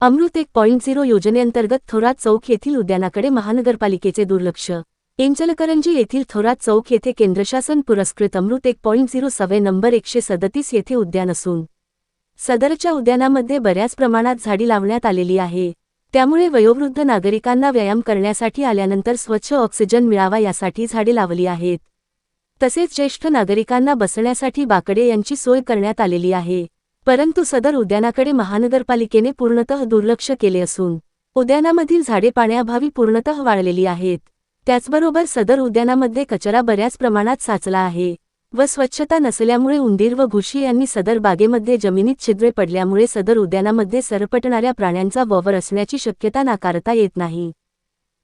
अमृत एक point zero योजनेअंतर्गत थोरात चौक येथील उद्यानाकडे महानगरपालिकेचे दुर्लक्ष. इंचलकरंजी येथील थोरात चौक येथे केंद्रशासन पुरस्कृत अमृत एक पॉईंट झिरो सवे नंबर एकशे सदतीस येथे उद्यान असून सदरच्या उद्यानामध्ये बऱ्याच प्रमाणात झाडी लावण्यात आलेली आहे. त्यामुळे वयोवृद्ध नागरिकांना व्यायाम करण्यासाठी आल्यानंतर स्वच्छ ऑक्सिजन मिळावा यासाठी झाडे लावली आहेत. तसेच ज्येष्ठ नागरिकांना बसण्यासाठी बाकडे यांची सोय करण्यात आलेली आहे. परंतु सदर उद्यानाकडे महानगरपालिकेने पूर्णतः दुर्लक्ष केले असून उद्यानामधील झाडे पाण्याअभावी पूर्णतः वाळलेली आहेत. त्याचबरोबर सदर उद्यानामध्ये कचरा बऱ्याच प्रमाणात साचला आहे व स्वच्छता नसल्यामुळे उंदीर व घुशी यांनी सदर बागेमध्ये जमिनीत छिद्रे पडल्यामुळे सदर उद्यानामध्ये सरपटणाऱ्या प्राण्यांचा वावर असण्याची शक्यता नाकारता येत नाही.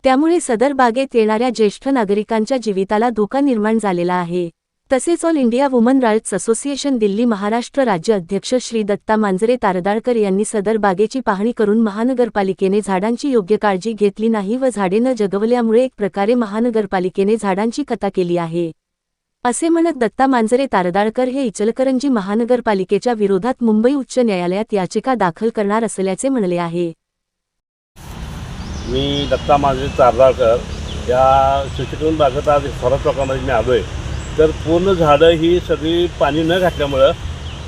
त्यामुळे सदर बागेत येणाऱ्या ज्येष्ठ नागरिकांच्या जीविताला धोका निर्माण झालेला आहे. तसेच all India woman rights association Delhi Maharashtra राज्य अध्यक्ष श्री दत्ता मांजरे तारदाळकर यांनी सदर बागेची पाहणी करून महानगरपालिकेने झाडांची योग्य काळजी घेतली नाही व झाडे न जगवल्यामुळे एक प्रकारे महानगरपालिकेने झाडांची कथा केली आहे. असे म्हणत दत्ता मांजरे तारदाळकर हे इचलकरंजी महानगरपालिकेच्या विरोधात मुंबई उच्च न्यायालयात याचिका दाखल करणार असल्याचे म्हणले आहे. मी दत्ता मांजरे तारदाळकर या सुचिकरण बागेत आज मी आलो आहे तर पूर्ण झाडं ही सगळी पाणी न घातल्यामुळं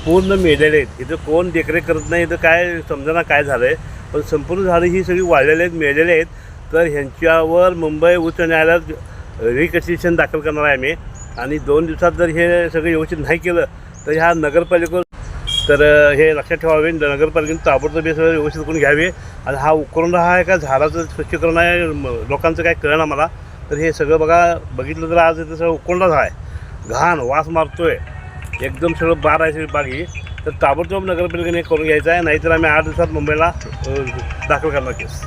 पूर्ण मेलेले आहेत. इथं कोण देखरेख करत नाही इथं काय समजाना काय झालं आहे पण संपूर्ण झाडं ही सगळी वाढलेली आहेत मेलेले आहेत. तर ह्यांच्यावर मुंबई उच्च न्यायालयात रिकन्स्ट्रक्शन दाखल करणार आहे आम्ही. आणि दोन दिवसात जर हे सगळं व्यवस्थित नाही केलं तर ह्या नगरपालिकेवर तर हे लक्षात ठेवावे नगरपालिकेने ताबडतोब हे सगळं व्यवस्थित करून घ्यावे. आणि हा उकरून हा आहे का झाडाचं स्वच्छकरण आहे? लोकांचं काय कळणार मला. तर हे सगळं बघा बघितलं तर आज इथं सगळं उकोंडाच आहे. घाण वास मारतोय. एकदम सगळं बार आहे सगळी तर ताबडतोब नगरपालिकेने करून घ्यायचं आहे नाहीतर आम्ही आठ दिवसात मुंबईला दाखल करणार केस.